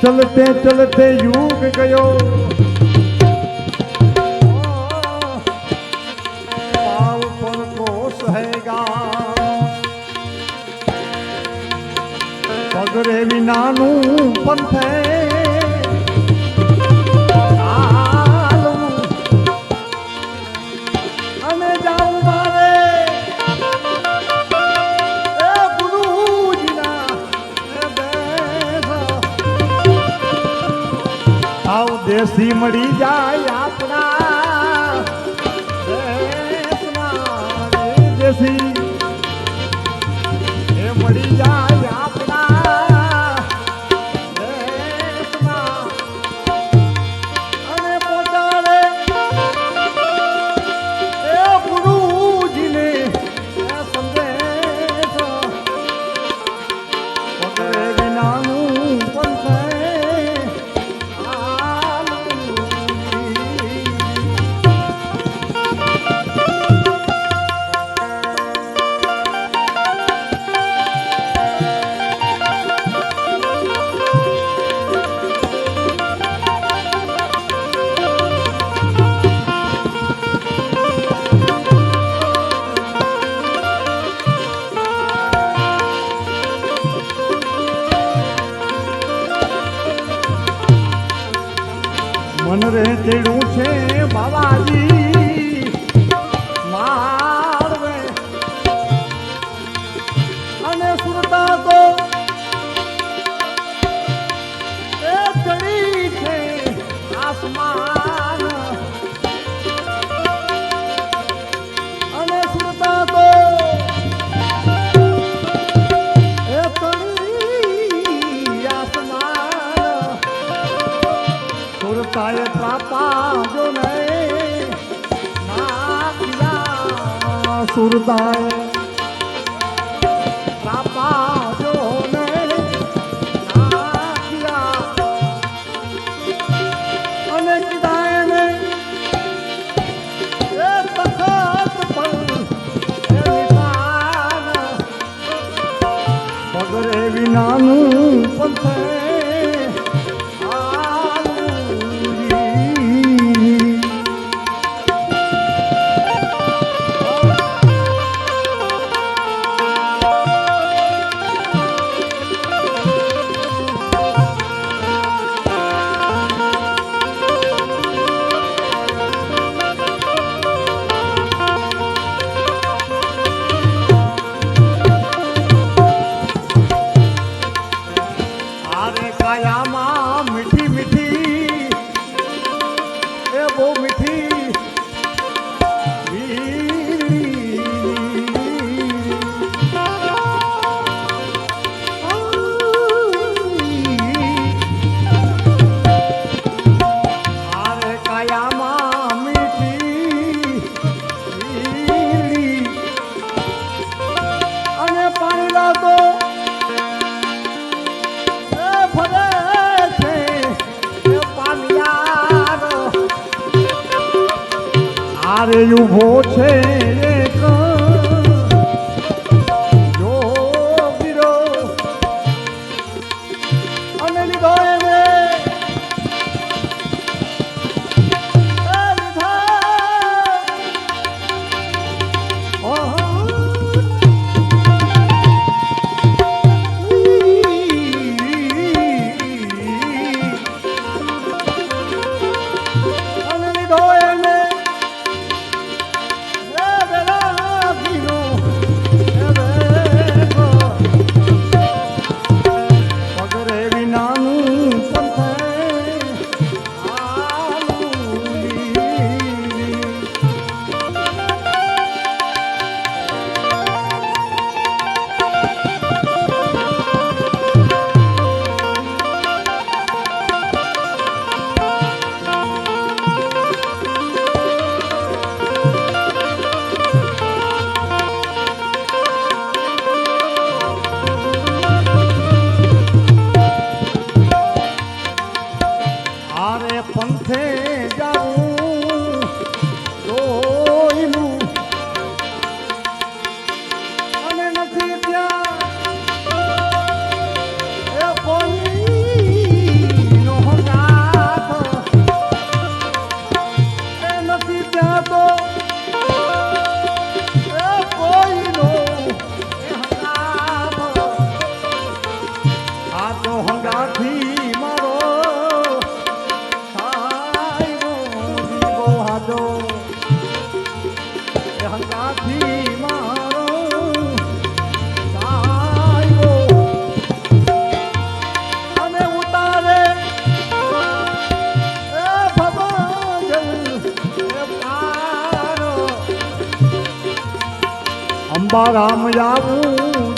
ચલતે ચલતે યુગ ગયો પાવ પર કોષ હૈગા પગરે વિનાનું પંથે અને જાઉં દેશી મળી જાય આંધળું છે. কুরবান તારે ઊભો છે અંબા રામ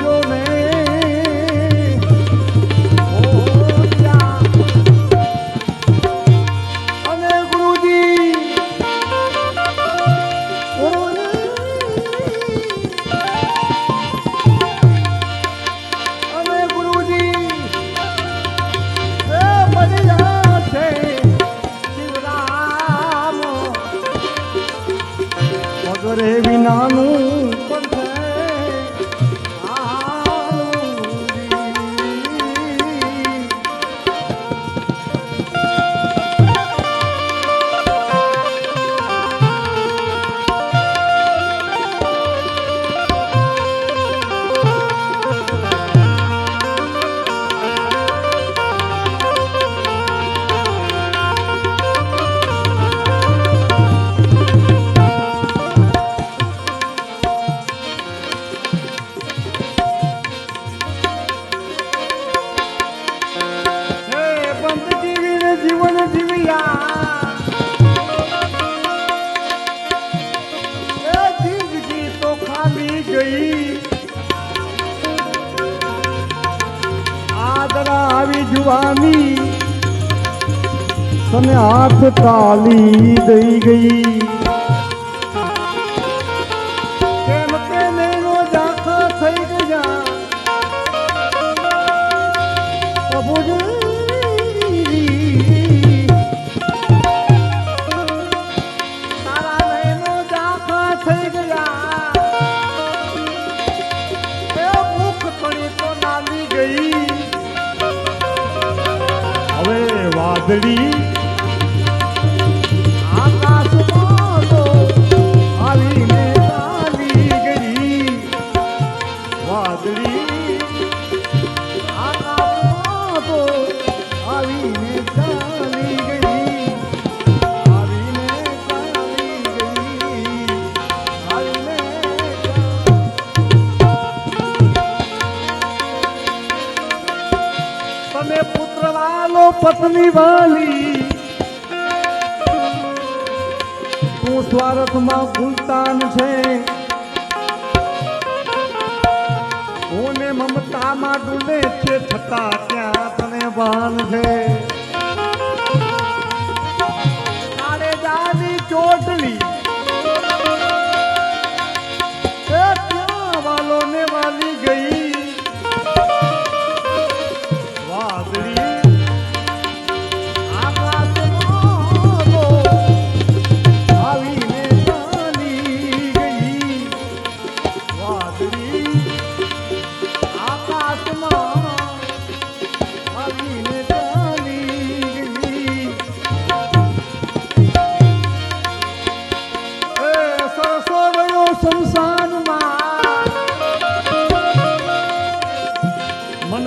આવી જુવાની. તને હાથ તાલી દઈ ગઈ. કેમ તેને 的力。પત્ની વાલી. તું સ્વાર્થમાં ભૂલતાન છે. ઓને મમતામાં ડૂબે છે છતાં ત્યાં તને ભાન છે.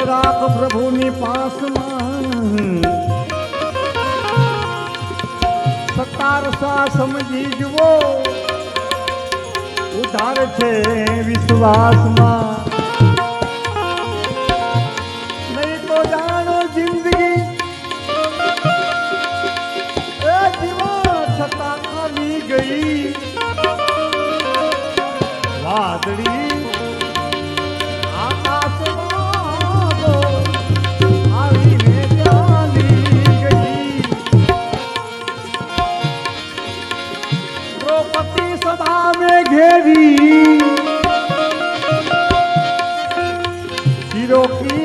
આપ રાખ પ્રભુની પાસમાં. સતાર સા સમજી જુઓ. ઉધાર છે વિશ્વાસમાં. પતિ સભા મેં ઘેરી શિરો કી